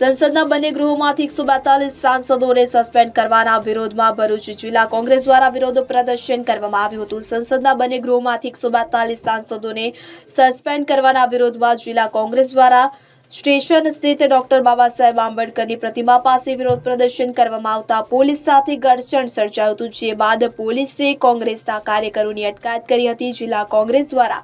સંસદના બંને ગૃહોમાંથી એકસો બેતાલીસ સાંસદોને સસ્પેન્ડ કરવાના વિરોધમાં ભરૂચ જિલ્લા કોંગ્રેસ દ્વારા વિરોધ પ્રદર્શન કરવામાં આવ્યું હતું. સંસદના બંને ગૃહોમાંથી એકસો બેતાલીસ સાંસદોને સસ્પેન્ડ કરવાના વિરોધમાં જિલ્લા કોંગ્રેસ દ્વારા સ્ટેશન સ્થિત ડોક્ટર બાબા સાહેબ આંબેડકરની પ્રતિમા પાસે વિરોધ પ્રદર્શન કરવામાં આવતા પોલીસ સાથે ઘર્ષણ સર્જાયું હતું, જે બાદ પોલીસે કોંગ્રેસના કાર્યકરોની અટકાયત કરી હતી. જિલ્લા કોંગ્રેસ દ્વારા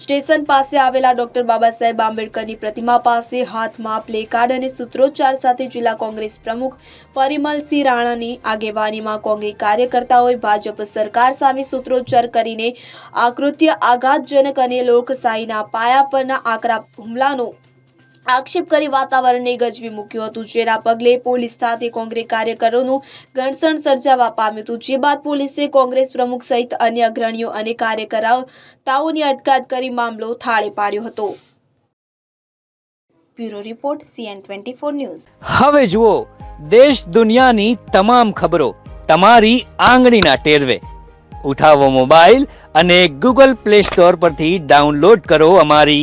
સ્ટેશન પાસે આવેલા ડોક્ટર બાબા સાહેબ આંબેડકરની પ્રતિમા પાસે હાથમાં પ્લેકાર્ડ અને સૂત્રોચ્ચાર સાથે જિલ્લા કોંગ્રેસ પ્રમુખ પરિમલસિંહ રાણાની આગેવાનીમાં કોંગ્રેસ કાર્યકર્તાઓએ ભાજપ સરકાર સામે સૂત્રોચ્ચાર કરીને આકૃત્ય આઘાતજનક અને લોકશાહીના પાયા પરના આકરા હુમલાનો આક્ષેપ કરી વાતાવરણને ગજવી મૂક્યું હતું, જેના પગલે પોલીસ સાથે કોંગ્રેસ કાર્યકરોનું ઘર્ષણ સર્જાવા પામ્યું હતું. જે બાદ પોલીસે કોંગ્રેસ પ્રમુખ સહિત અન્ય અગ્રણીઓ અને કાર્યકર્તાઓની અટકાયત કરી મામલો થાળે પાડ્યો હતો. Bureau report CN news. હવે જુઓ, દેશ દુનિયાની તમામ ખબરો તમારી આંગળીના ટેરવે. ઉઠાવો મોબાઈલ અને ગૂગલ પ્લે સ્ટોર પરથી ડાઉનલોડ કરો અમારી